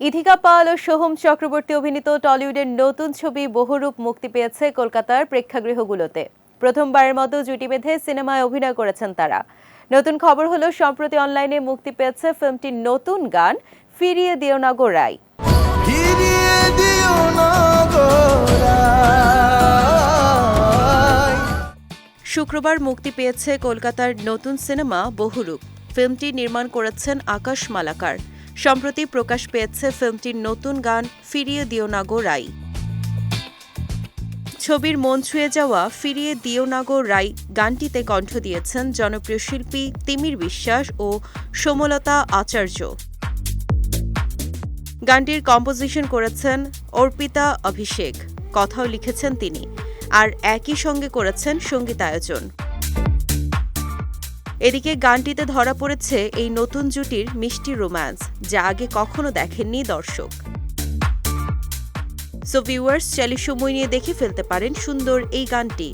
ইথিকা পাল ও সোহম চক্রবর্তী অভিনীত টলিউডের নতুন ছবি বহুরূপ মুক্তি পেয়েছে কলকাতার প্রেক্ষাগৃহগুলোতে। প্রথমবারের মতো জুটি বেঁধে সিনেমায় অভিনয় করেছেন তারা। নতুন খবর হলো সম্প্রতি অনলাইনে মুক্তি পেয়েছে ফিল্মটির নতুন গান ফিরিয়ে দিও না গো গোরাই শুক্রবার মুক্তি পেয়েছে কলকাতার নতুন সিনেমা বহুরূপ। ফিল্মটি নির্মাণ করেছেন আকাশ মালাকার। সম্প্রতি প্রকাশ পেয়েছে ফিল্মটির নতুন গান, ফিরিয়ে দিও না গো রাই। ছবির মন ছুঁয়ে যাওয়া ফিরিয়ে দিও না গো রাই গানটিতে কণ্ঠ দিয়েছেন জনপ্রিয় শিল্পী তিমির বিশ্বাস ও সমলতা আচার্য। গানটির কম্পোজিশন করেছেন অর্পিতা অভিষেক, কথাও লিখেছেন তিনি, আর একই সঙ্গে করেছেন সঙ্গীতায়োজন। এদিকে গানটিতে ধরা পড়েছে এই নতুন জুটির মিষ্টি রোম্যান্স, যা আগে কখনো দেখেননি দর্শক। সো ভিউয়ার্স চাইলে সময় নিয়ে দেখে ফেলতে পারেন সুন্দর এই গানটি।